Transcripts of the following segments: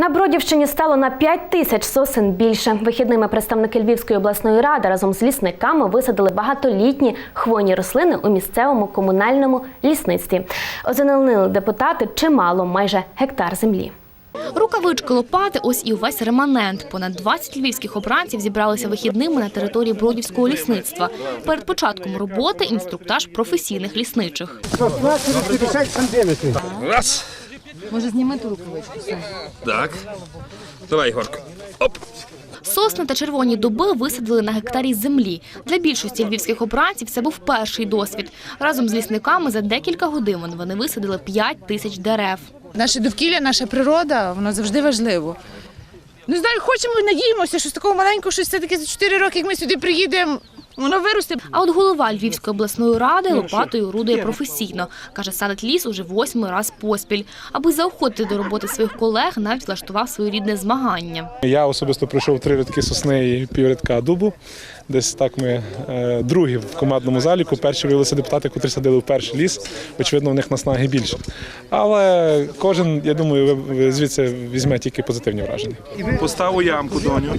На Бродівщині стало на 5 тисяч сосен більше. Вихідними представники Львівської обласної ради разом з лісниками висадили багатолітні хвойні рослини у місцевому комунальному лісництві. Озеленили депутати чимало, майже гектар землі. Рукавички, лопати – ось і увесь реманент. Понад 20 львівських обранців зібралися вихідними на території Бродівського лісництва. Перед початком роботи – інструктаж професійних лісничих. Сосна через 50. Раз. Може, зніми ту рукавичку. Так. Давай, Ігорко. Оп. Сосни та червоні дуби висадили на гектарі землі. Для більшості львівських обранців це був перший досвід. Разом з лісниками за декілька годин вони висадили 5 тисяч дерев. Наше довкілля, наша природа, воно завжди важливо. Не знаю, хочемо, надіємося, що з такого маленького, щось все-таки за 4 роки, як ми сюди приїдемо, воно виросте. А от голова Львівської обласної ради лопатою орудує професійно. Каже, садить ліс уже восьмий раз поспіль. Аби заохотити до роботи своїх колег, навіть влаштував своєрідне змагання. Я особисто пройшов три рядки сосни і піврядка дубу. Десь так ми е, другі в командному заліку. Перші виявилися депутати, котрі садили в перший ліс. Очевидно, в них наснаги більше. Але кожен, я думаю, ви- звідси візьме тільки позитивні враження. Поставу ямку, доню.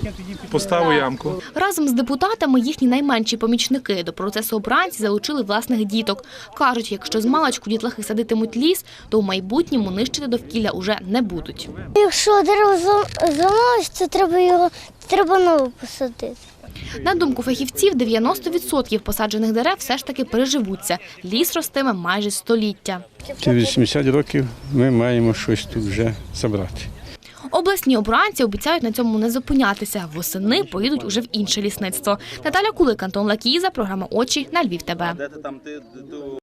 Поставу ямку. Разом з депутатами їхні найменші помічники до процесу обранці залучили власних діток. Кажуть, якщо з маличку дітлахи садитимуть ліс, то в майбутньому нищити довкілля уже не будуть. Якщо дерево зла- зламалось, то треба його треба нове посадити. На думку фахівців, 90% посаджених дерев все ж таки переживуться. Ліс ростиме майже століття. Через 80 років ми маємо щось тут вже забрати. Обласні обранці обіцяють на цьому не зупинятися. Восени поїдуть уже в інше лісництво. Наталя Кулик, Антон Лакіза, програма Очі на Львів. ТБ.